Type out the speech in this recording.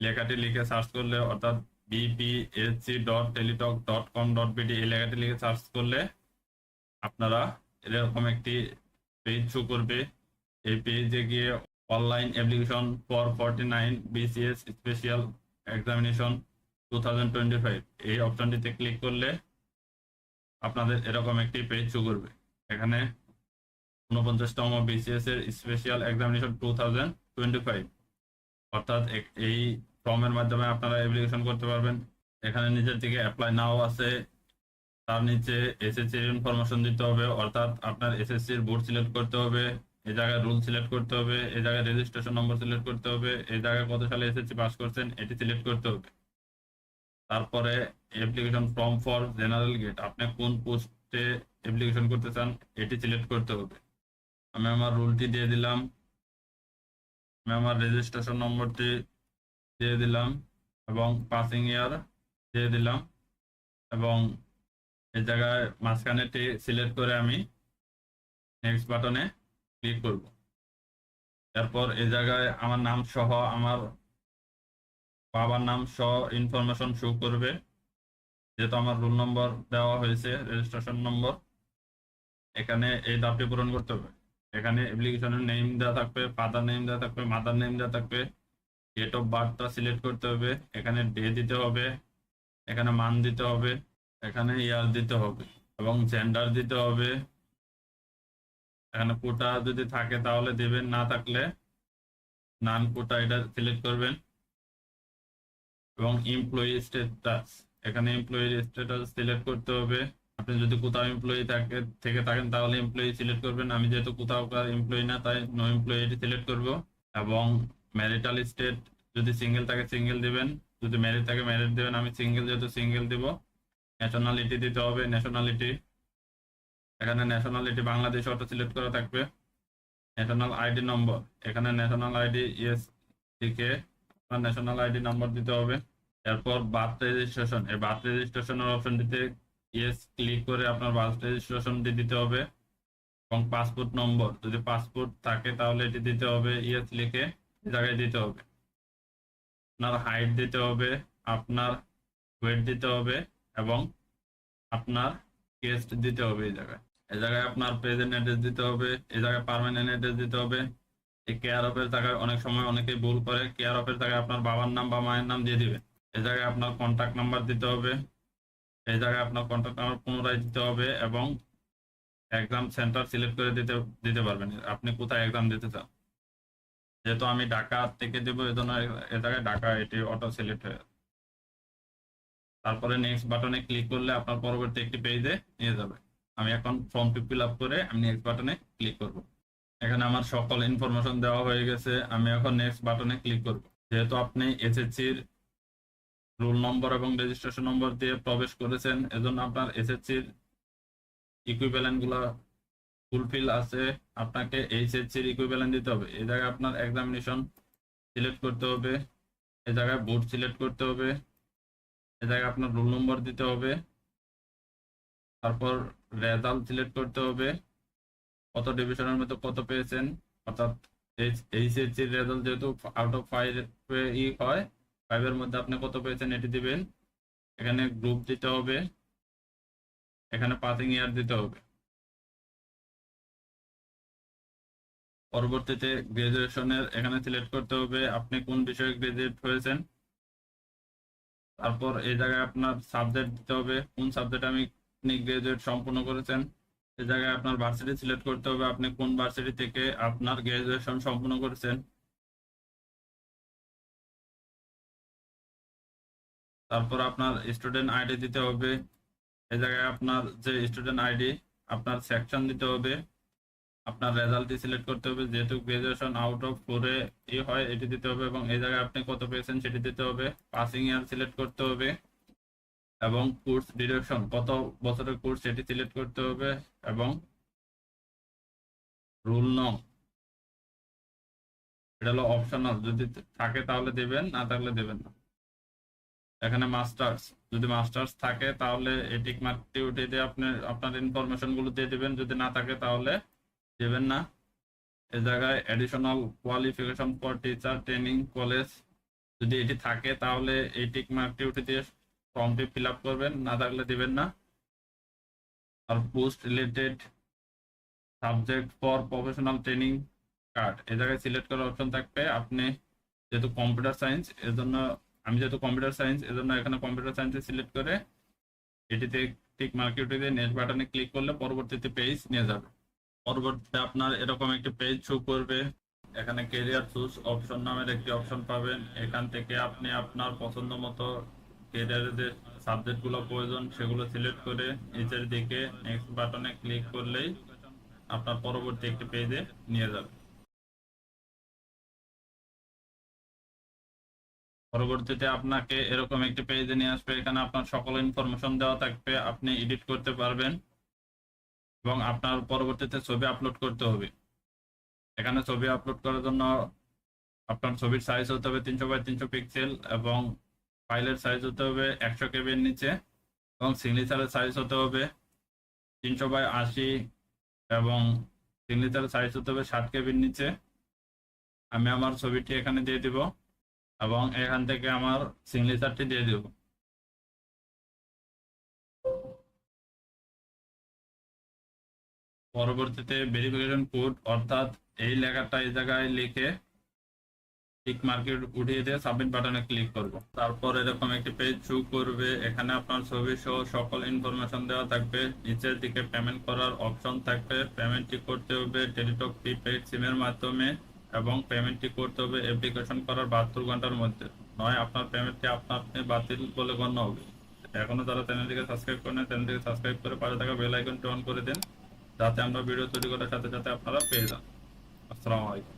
লেখাটি লিখে সার্চ করলে অর্থাৎ BPSC dot Teletalk dot com dot BD এই লেখাটি লিখে সার্চ করলে আপনারা এরকম একটি পেজ শো করবে। এই পেজে গিয়ে online application for forty nine BCS special examination two thousand twenty five এই অপশনটিতে ক্লিক করলে আপনাদের এরকম একটি পেজ শো করবে। এখানে ঊনপঞ্চাশতম বিসিএস এর special examination two thousand twenty five অর্থাৎ এই ফর্মের মাধ্যমে আপনারা অ্যাপ্লিকেশন করতে পারবেন। এখানে নিচের দিকে অ্যাপ্লাই নাও আছে। তার নিচে এসএসসির ইনফরমেশন দিতে হবে। অর্থাৎ আপনার এসএসসির বোর্ড সিলেক্ট করতে হবে। এই জায়গায় রুল সিলেক্ট করতে হবে। এই জায়গায় রেজিস্ট্রেশন নম্বর সিলেক্ট করতে হবে। এই জায়গায় কত সালে এসএসসি পাস করছেন এটি সিলেক্ট করতে হবে। তারপরে অ্যাপ্লিকেশন ফর্ম ফর জেনারেল গেট আপনি কোন পোস্টে অ্যাপ্লিকেশন করতে চান, এটি সিলেক্ট করতে হবে। আমি আমার রুলটি দিয়ে দিলাম। আমি আমার রেজিস্ট্রেশন নম্বরটি দিয়ে দিলাম এবং পাসিং ইয়ার দিয়ে দিলাম এবং এই জায়গায় মাঝখানেটি সিলেক্ট করে আমি নেক্সট বাটনে ক্লিক করব। তারপর এই জায়গায় আমার নাম সহ আমার বাবার নাম সহ ইনফরমেশন শো করবে। যেহেতু আমার রোল নম্বর দেওয়া হয়েছে রেজিস্ট্রেশন নম্বর এখানে এই দাবটি পূরণ করতে হবে। এখানে অ্যাপ্লিকেশনের নেম দেওয়া থাকবে ফাদার নেম দেওয়া থাকবে মাদার নেম দেওয়া থাকবে ডেট অফ বার্থটা সিলেক্ট করতে হবে, এখানে ডে দিতে হবে, এখানে মান দিতে হবে, এখানে ইয়ার দিতে হবে এবং জেন্ডার দিতে হবে। এখানে কোটা যদি থাকে তাহলে দেবেন, না থাকলে নান কোটা এটা সিলেক্ট করবেন। এবং এমপ্লয়ি স্ট্যাটাস এখানে এমপ্লয়ি স্ট্যাটাস সিলেক্ট করতে হবে। আপনি যদি কোথাও এমপ্লয়ি থাকে, থেকে থাকেন, তাহলে এমপ্লয়ি সিলেক্ট করবেন। আমি যেহেতু কোথাও এমপ্লয়ি না, তাই নো এমপ্লয়ি সিলেক্ট করব। এবং ম্যারিটাল স্টেট যদি সিঙ্গেল থাকে সিঙ্গেল দিবেন। যদি ম্যারিড থাকে ম্যারিড দিবেন। আমি সিঙ্গেল যেহেতু সিঙ্গেল দিব। ন্যাশনালিটি দিতে হবে ন্যাশনালিটি এখানে ন্যাশনালিটি বাংলাদেশ অটো সিলেক্ট করা থাকবে। ন্যাশনাল আইডি নম্বর এখানে ন্যাশনাল আইডি ইয়েস আপনার ন্যাশনাল আইডি নম্বর দিতে হবে। এরপর বার্থ রেজিস্ট্রেশন এই বার্থ রেজিস্ট্রেশনের অপশনটিতে ইয়েস ক্লিক করে আপনার বার্থ রেজিস্ট্রেশনটি দিতে হবে এবং পাসপোর্ট নম্বর যদি পাসপোর্ট থাকে তাহলে এটি দিতে হবে ইয়েস লিখে জায়গায় দিতে হবে। আপনার হাইট দিতে হবে, আপনার ওয়েট দিতে হবে এবং আপনার কেস্ট দিতে হবে এই জায়গায়। এই জায়গায় আপনার প্রেজেন্ট অ্যাড্রেস দিতে হবে এই জায়গায় পার্মানেন্ট অ্যাড্রেস দিতে হবে। এই কেয়ার অফের জায়গায় অনেক সময় অনেকেই ভুল করে কেয়ার অফের জায়গায় আপনার বাবার নাম বা মায়ের নাম দিয়ে দিবেন এই জায়গায় আপনার কন্ট্যাক্ট নাম্বার দিতে হবে। এই জায়গায় আপনার কন্ট্যাক্ট নাম্বার পুনরায় দিতে হবে এবং এক্সাম সেন্টার সিলেক্ট করে দিতে দিতে পারবেন। আপনি কোথায় এক্সাম দিতে চান? যেহেতু আমি ঢাকা থেকে দেবো এই জন্য এ জায়গায় ঢাকা এটি অটো সিলেক্ট হয়ে। তারপরে নেক্সট বাটনে ক্লিক করলে আপনার পরবর্তী একটি পেজে নিয়ে যাবে। আমি এখন ফর্মটি ফিল আপ করে আমি নেক্সট বাটনে ক্লিক করব। এখানে আমার সকল ইনফরমেশন দেওয়া হয়ে গেছে। আমি এখন নেক্সট বাটনে ক্লিক করব। যেহেতু আপনি এসএসসির রোল নম্বর এবং রেজিস্ট্রেশন নম্বর দিয়ে প্রবেশ করেছেন। এজন্য আপনার এসএসসির ইকুইভ্যালেন্টগুলা ফুলফিল আছে। আপনাকে এইচএসসির ইকুইভ্যালেন্ট দিতে হবে। এই জায়গায় আপনার এক্সামিনেশন সিলেক্ট করতে হবে। এই জায়গায় বোর্ড সিলেক্ট করতে হবে। এই জায়গায় আপনার রোল নম্বর দিতে হবে। তারপর রেজাল্ট সিলেক্ট করতে হবে। কত ডিভিশনের মধ্যে কত পেয়েছেন? অর্থাৎ এইচএসসি রেজাল্ট যেহেতু আউট অফ ফাইভ হয় ফাইভের মধ্যে আপনি কত পেয়েছেন এটি দিবেন? এখানে গ্রুপ দিতে হবে। এখানে পাসিং ইয়ার দিতে হবে। পরবর্তীতে গ্রাজুয়েশনের এখানে সিলেক্ট করতে হবে আপনি কোন বিষয়ে গ্রাজুয়েট হয়েছেন। তারপর এই জায়গায় আপনার সাবজেক্ট দিতে হবে, কোন সাবজেক্ট আমি আপনি গ্রাজুয়েট সম্পূর্ণ করেছেন। এই জায়গায় আপনার ভার্সিটি সিলেক্ট করতে হবে, আপনি কোন ভার্সিটি থেকে আপনার গ্রাজুয়েশন সম্পূর্ণ করেছেন। তারপর আপনার স্টুডেন্ট আইডি দিতে হবে। এই জায়গায় আপনার যে স্টুডেন্ট আইডি আপনার সেকশন দিতে হবে। আপনার রেজাল্টটি সিলেক্ট করতে হবে। যেহেতু গ্রাজুয়েশন আউট অফ ফোরে ই হয়, এটি দিতে হবে এবং এই জায়গায় আপনি কত পেয়েছেন সেটি দিতে হবে। পাসিং ইয়ার সিলেক্ট করতে হবে এবং কোর্স ডিউরেশন কত বছরের কোর্স সেটি সিলেক্ট করতে হবে এবং রুল নং এটা হলো অপশনাল যদি থাকে তাহলে দেবেন, না থাকলে দেবেন না। এখানে মাস্টার্স যদি মাস্টার্স থাকে, তাহলে এই টিক মার্কটি উঠিয়ে দিয়ে আপনি, আপনার ইনফরমেশনগুলো দিয়ে দিবেন। যদি না থাকে, তাহলে দেবেন না। এ জায়গায় additional qualification for teacher training college যদি এটি থাকে, তাহলে এই টিক মার্কটি উঠে দিয়ে ফর্মটি ফিল আপ করবেন। না থাকলে দিবেন না। আর post related subject for professional training card এই জায়গায় সিলেক্ট করার অপশন থাকবে। আপনি যেহেতু কম্পিউটার সায়েন্স এর জন্য আমি যেহেতু কম্পিউটার সায়েন্স এর জন্য এখানে কম্পিউটার সায়েন্সে সিলেক্ট করে এটিতে মার্কেটে দিয়ে নেক্সট বাটনে ক্লিক করলে পরবর্তীতে পেজ নিয়ে যাবে। পরবর্তীতে আপনার এরকম একটি পেজ শো করবে। এখানে কেরিয়ার চুজ অপশন নামের একটি অপশন পাবেন। এখান থেকে আপনি আপনার পছন্দ মতো কেরিয়ারের যে সাবজেক্টগুলো প্রয়োজন সেগুলো সিলেক্ট করে নিচের দিকে নেক্সট বাটনে ক্লিক করলেই আপনার পরবর্তী একটি পেজে নিয়ে যাবে। পরবর্তীতে আপনাকে এরকম একটি পেজে নিয়ে আসবে, এখানে আপনার সকল ইনফরমেশন দেওয়া থাকবে, আপনি এডিট করতে পারবেন এবং আপনার পরবর্তীতে ছবি আপলোড করতে হবে। এখানে ছবি আপলোড করার জন্য আপনার ছবির সাইজ হতে হবে তিনশো বাই তিনশো পিক্সেল এবং ফাইলের সাইজ হতে হবে একশো কেবির নিচে এবং সিগনেচারের সাইজ হতে হবে তিনশো বাই আশি এবং সিগনেচারের সাইজ হতে হবে ষাট কেবির নিচে। আমি আমার ছবিটি এখানে দিয়ে দিব। এবং এখান থেকে আমার সিগনেচারটি দিয়ে দিব। পরবর্তীতে ভেরিফিকেশন কোড অর্থাৎ এই লেখাটা এই জায়গায় লিখে টিক মার্কেট উঠিয়ে দিয়ে সাবমিট বাটনে ক্লিক করব। তারপর এরকম একটি পেজ শো করবে। এখানে আপনার ছবি সহ সকল ইনফরমেশন দেওয়া থাকবে। নিচের দিকে পেমেন্ট করার অপশন থাকবে। পেমেন্টটি করতে হবে টেলিটক প্রিপেড সিমের মাধ্যমে। এবং পেমেন্টটি করতে হবে অ্যাপ্লিকেশন করার বাহাত্তর ঘণ্টার মধ্যে। নয়, আপনার পেমেন্টটি আপনার আপনি বাতিল বলে গণ্য হবে। এখনও যারা চ্যানেলটিকে সাবস্ক্রাইব করেন চ্যানেলটিকে সাবস্ক্রাইব করে পাশে থাকা বেল আইকনটি অন করে দিন, যাতে আমরা ভিডিও তৈরি করার সাথে সাথে আপনারা পেয়ে যান। আসসালামু আলাইকুম।